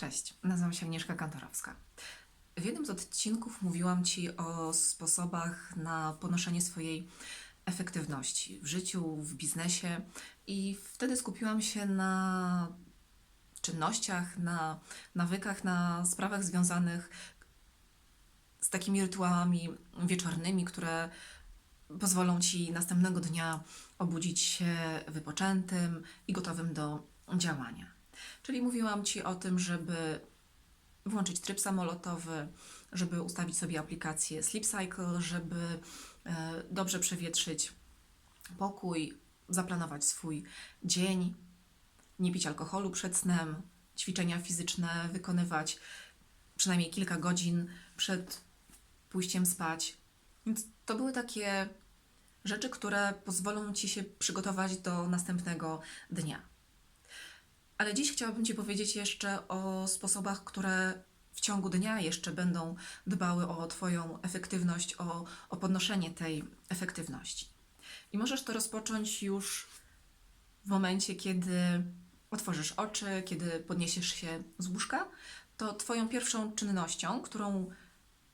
Cześć, nazywam się Agnieszka Kantorowska. W jednym z odcinków mówiłam Ci o sposobach na podnoszenie swojej efektywności w życiu, w biznesie i wtedy skupiłam się na czynnościach, na nawykach, na sprawach związanych z takimi rytuałami wieczornymi, które pozwolą Ci następnego dnia obudzić się wypoczętym i gotowym do działania. Czyli mówiłam Ci o tym, żeby włączyć tryb samolotowy, żeby ustawić sobie aplikację Sleep Cycle, żeby e, dobrze przewietrzyć pokój, zaplanować swój dzień, nie pić alkoholu przed snem, ćwiczenia fizyczne wykonywać przynajmniej kilka godzin przed pójściem spać. Więc to były takie rzeczy, które pozwolą Ci się przygotować do następnego dnia. Ale dziś chciałabym Ci powiedzieć jeszcze o sposobach, które w ciągu dnia jeszcze będą dbały o Twoją efektywność, o, o podnoszenie tej efektywności. I możesz to rozpocząć już w momencie, kiedy otworzysz oczy, kiedy podniesiesz się z łóżka. To Twoją pierwszą czynnością, którą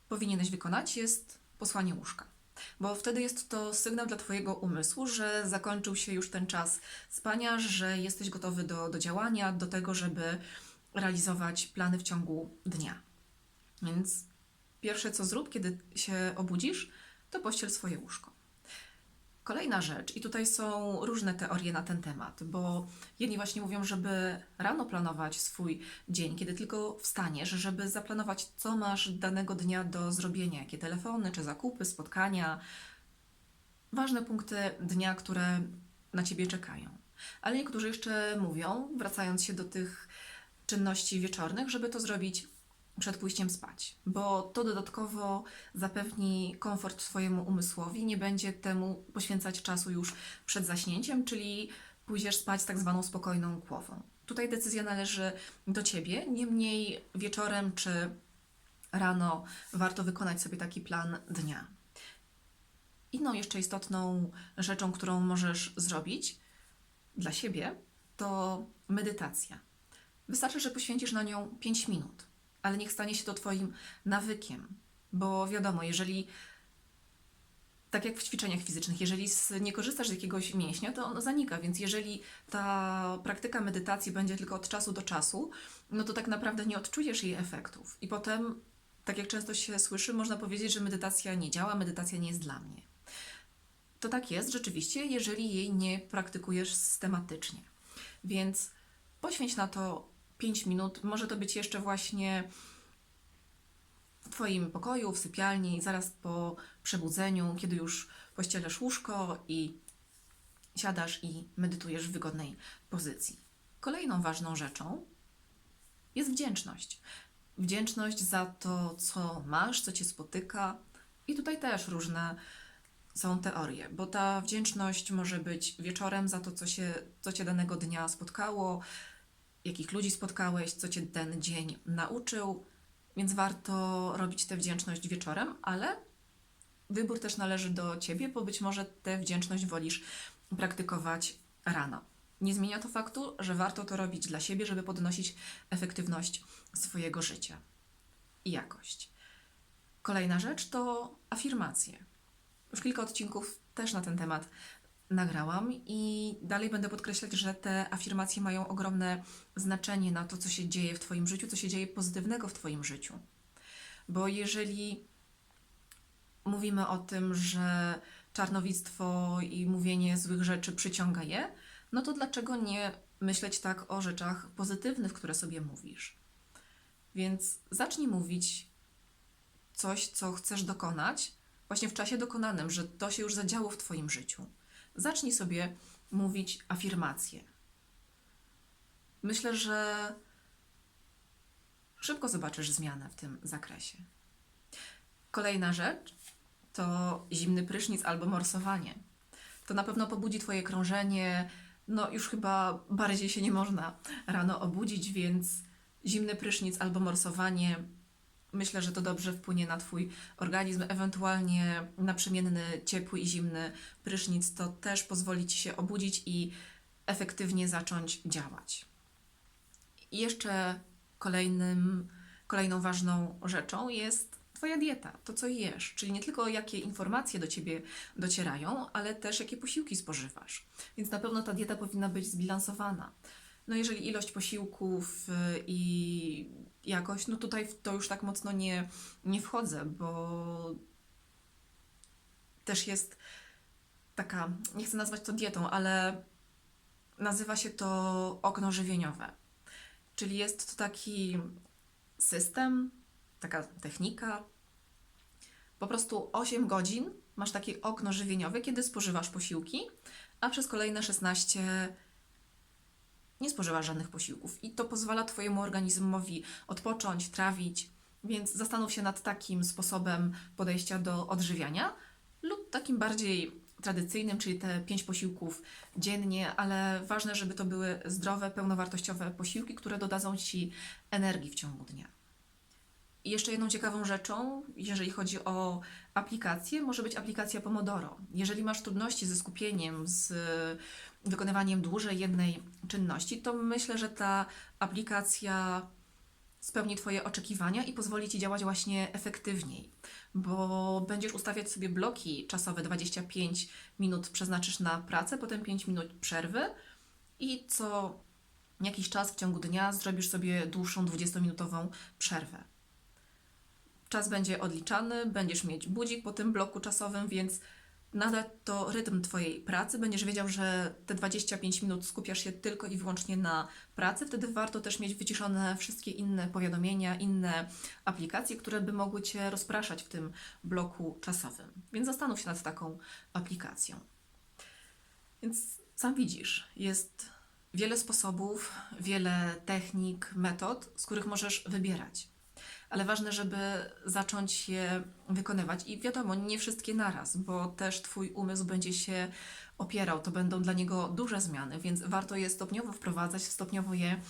powinieneś wykonać, jest posłanie łóżka. Bo wtedy jest to sygnał dla Twojego umysłu, że zakończył się już ten czas spania, że jesteś gotowy do, do działania, do tego, żeby realizować plany w ciągu dnia. Więc pierwsze co zrób, kiedy się obudzisz, to pościel swoje łóżko. Kolejna rzecz, i tutaj są różne teorie na ten temat, bo jedni właśnie mówią, żeby rano planować swój dzień, kiedy tylko wstaniesz, żeby zaplanować, co masz danego dnia do zrobienia, jakie telefony czy zakupy, spotkania, ważne punkty dnia, które na ciebie czekają. Ale niektórzy jeszcze mówią, wracając się do tych czynności wieczornych, żeby to zrobić przed pójściem spać, bo to dodatkowo zapewni komfort Twojemu umysłowi, nie będzie temu poświęcać czasu już przed zaśnięciem, czyli pójdziesz spać tak zwaną spokojną głową. Tutaj decyzja należy do Ciebie, niemniej wieczorem czy rano warto wykonać sobie taki plan dnia. Inną jeszcze istotną rzeczą, którą możesz zrobić dla siebie, to medytacja. Wystarczy, że poświęcisz na nią 5 minut, ale niech stanie się to Twoim nawykiem, bo wiadomo, jeżeli tak jak w ćwiczeniach fizycznych, jeżeli nie korzystasz z jakiegoś mięśnia, to on zanika, więc jeżeli ta praktyka medytacji będzie tylko od czasu do czasu, no to tak naprawdę nie odczujesz jej efektów. I potem, tak jak często się słyszy, można powiedzieć, że medytacja nie działa, medytacja nie jest dla mnie. To tak jest rzeczywiście, jeżeli jej nie praktykujesz systematycznie. Więc poświęć na to 5 minut. Może to być jeszcze właśnie w Twoim pokoju, w sypialni, zaraz po przebudzeniu, kiedy już pościelesz łóżko i siadasz i medytujesz w wygodnej pozycji. Kolejną ważną rzeczą jest wdzięczność. Wdzięczność za to, co masz, co cię spotyka. I tutaj też różne są teorie, bo ta wdzięczność może być wieczorem za to, co, się, co cię danego dnia spotkało, jakich ludzi spotkałeś, co cię ten dzień nauczył, więc warto robić tę wdzięczność wieczorem, ale wybór też należy do ciebie, bo być może tę wdzięczność wolisz praktykować rano. Nie zmienia to faktu, że warto to robić dla siebie, żeby podnosić efektywność swojego życia i jakość. Kolejna rzecz to afirmacje. Już kilka odcinków też na ten temat nagrałam i dalej będę podkreślać, że te afirmacje mają ogromne znaczenie na to, co się dzieje w Twoim życiu, co się dzieje pozytywnego w Twoim życiu. Bo jeżeli mówimy o tym, że czarnowictwo i mówienie złych rzeczy przyciąga je, no to dlaczego nie myśleć tak o rzeczach pozytywnych, które sobie mówisz? Więc zacznij mówić coś, co chcesz dokonać, właśnie w czasie dokonanym, że to się już zadziało w Twoim życiu. Zacznij sobie mówić afirmacje. Myślę, że szybko zobaczysz zmianę w tym zakresie. Kolejna rzecz to zimny prysznic albo morsowanie. To na pewno pobudzi Twoje krążenie. No, już chyba bardziej się nie można rano obudzić, więc zimny prysznic albo morsowanie myślę, że to dobrze wpłynie na Twój organizm. Ewentualnie naprzemienny ciepły i zimny prysznic to też pozwoli Ci się obudzić i efektywnie zacząć działać. I jeszcze kolejnym, kolejną ważną rzeczą jest Twoja dieta, to co jesz, czyli nie tylko jakie informacje do Ciebie docierają, ale też jakie posiłki spożywasz. Więc na pewno ta dieta powinna być zbilansowana. No jeżeli ilość posiłków y, i jakość, no tutaj w to już tak mocno nie, nie wchodzę, bo też jest taka, nie chcę nazwać to dietą, ale nazywa się to okno żywieniowe. Czyli jest to taki system, taka technika. Po prostu 8 godzin masz takie okno żywieniowe, kiedy spożywasz posiłki, a przez kolejne 16 nie spożywasz żadnych posiłków. I to pozwala Twojemu organizmowi odpocząć, trawić. Więc zastanów się nad takim sposobem podejścia do odżywiania lub takim bardziej tradycyjnym, czyli te 5 posiłków dziennie, ale ważne, żeby to były zdrowe, pełnowartościowe posiłki, które dodadzą Ci energii w ciągu dnia. I jeszcze jedną ciekawą rzeczą, jeżeli chodzi o aplikację, może być aplikacja Pomodoro. Jeżeli masz trudności ze skupieniem, z wykonywaniem dłużej jednej czynności, to myślę, że ta aplikacja spełni Twoje oczekiwania i pozwoli Ci działać właśnie efektywniej, bo będziesz ustawiać sobie bloki czasowe 25 minut przeznaczysz na pracę, potem 5 minut przerwy i co jakiś czas w ciągu dnia zrobisz sobie dłuższą 20-minutową przerwę. Czas będzie odliczany, będziesz mieć budzik po tym bloku czasowym, więc nada to rytm Twojej pracy. Będziesz wiedział, że te 25 minut skupiasz się tylko i wyłącznie na pracy. Wtedy warto też mieć wyciszone wszystkie inne powiadomienia, inne aplikacje, które by mogły Cię rozpraszać w tym bloku czasowym. Więc zastanów się nad taką aplikacją. Więc sam widzisz, jest wiele sposobów, wiele technik, metod, z których możesz wybierać ale ważne, żeby zacząć je wykonywać. I wiadomo, nie wszystkie naraz, bo też Twój umysł będzie się opierał. To będą dla niego duże zmiany, więc warto je stopniowo wprowadzać, stopniowo je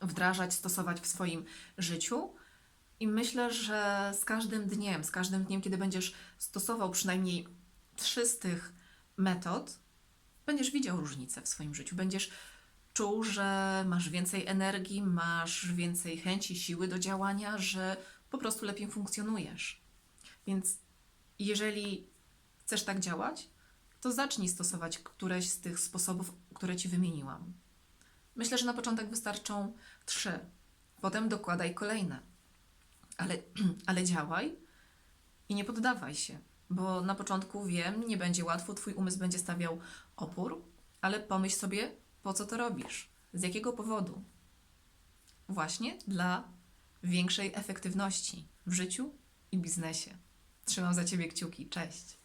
wdrażać, stosować w swoim życiu. I myślę, że z każdym dniem, z każdym dniem, kiedy będziesz stosował przynajmniej trzy z tych metod, będziesz widział różnicę w swoim życiu. Będziesz czuł, że masz więcej energii, masz więcej chęci, siły do działania, że po prostu lepiej funkcjonujesz. Więc jeżeli chcesz tak działać, to zacznij stosować któreś z tych sposobów, które Ci wymieniłam. Myślę, że na początek wystarczą trzy, potem dokładaj kolejne. Ale, ale działaj i nie poddawaj się, bo na początku wiem, nie będzie łatwo, Twój umysł będzie stawiał opór, ale pomyśl sobie, po co to robisz? Z jakiego powodu? Właśnie dla większej efektywności w życiu i biznesie. Trzymam za Ciebie kciuki. Cześć.